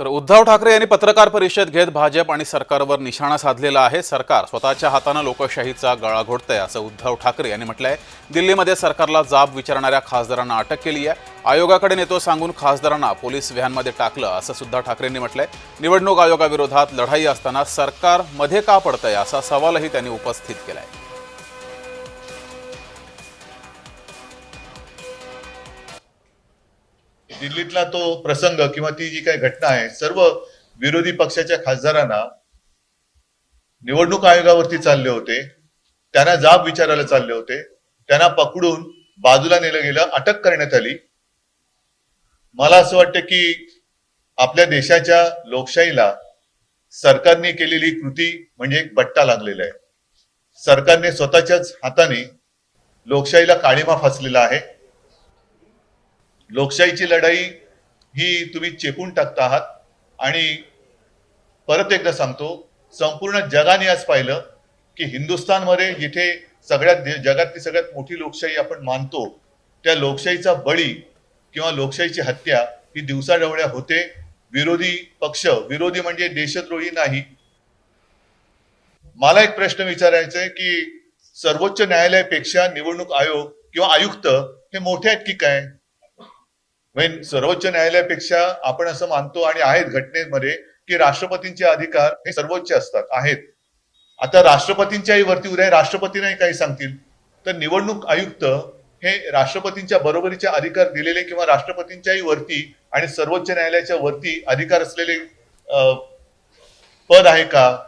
तर उद्धव ठाकरे यांनी पत्रकार परिषद घेत भाजप आणि सरकारवर निशाणा साधलेला आहे. सरकार स्वतःच्या हातानं लोकशाहीचा गळा घोटतंय असं उद्धव ठाकरे यांनी म्हटलंय. दिल्लीमध्ये सरकारला जाब विचारणाऱ्या खासदारांना अटक केली आहे आयोगाकडे नेतो सांगून खासदारांना पोलीस व्हॅनमध्ये टाकलं असं सुद्धा ठाकरेंनी म्हटलंय. निवडणूक आयोगाविरोधात लढाई असताना सरकारमध्ये का पडतंय असा सवालही त्यांनी उपस्थित केलाय. दिल्लीतला तो प्रसंग किंवा ती जी काही घटना आहे सर्व विरोधी पक्षाच्या खासदारांना निवडणूक आयोगावरती चालले होते त्यांना जाब विचारायला चालले होते त्यांना पकडून बाजूला नेलं गेलं अटक करण्यात आली. मला असं वाटतं की आपल्या देशाच्या लोकशाहीला सरकारने केलेली कृती म्हणजे एक बट्टा लागलेला आहे. सरकारने स्वतःच्याच हाताने लोकशाहीला काळीमा फासलेला आहे. लोकशाहीची लढाई ही तुम्ही चेपून टाकता आहात. आणि परत एकदा सांगतो संपूर्ण जगाने आज पाहिलं की हिंदुस्थानमध्ये जिथे सगळ्यात जगातली सगळ्यात मोठी लोकशाही आपण मानतो त्या लोकशाहीचा बळी किंवा लोकशाहीची हत्या ही दिवसाढवळ्या होते. विरोधी पक्ष विरोधी म्हणजे देशद्रोही नाही. मला एक प्रश्न विचारायचा आहे की सर्वोच्च न्यायालयापेक्षा निवडणूक आयोग किंवा आयुक्त हे मोठे आहेत की काय? म्हणजे सर्वोच्च न्यायालयापेक्षा आपण असं मानतो आणि आहेत घटनेमध्ये की राष्ट्रपतींचे अधिकार हे सर्वोच्च असतात आहेत. आता राष्ट्रपतींच्याही वरती उद्या राष्ट्रपतींनाही काही सांगतील. तर निवडणूक आयुक्त हे राष्ट्रपतींच्या बरोबरीचे अधिकार दिलेले किंवा राष्ट्रपतींच्याही वरती आणि सर्वोच्च न्यायालयाच्या वरती अधिकार असलेले अं, पद आहे का?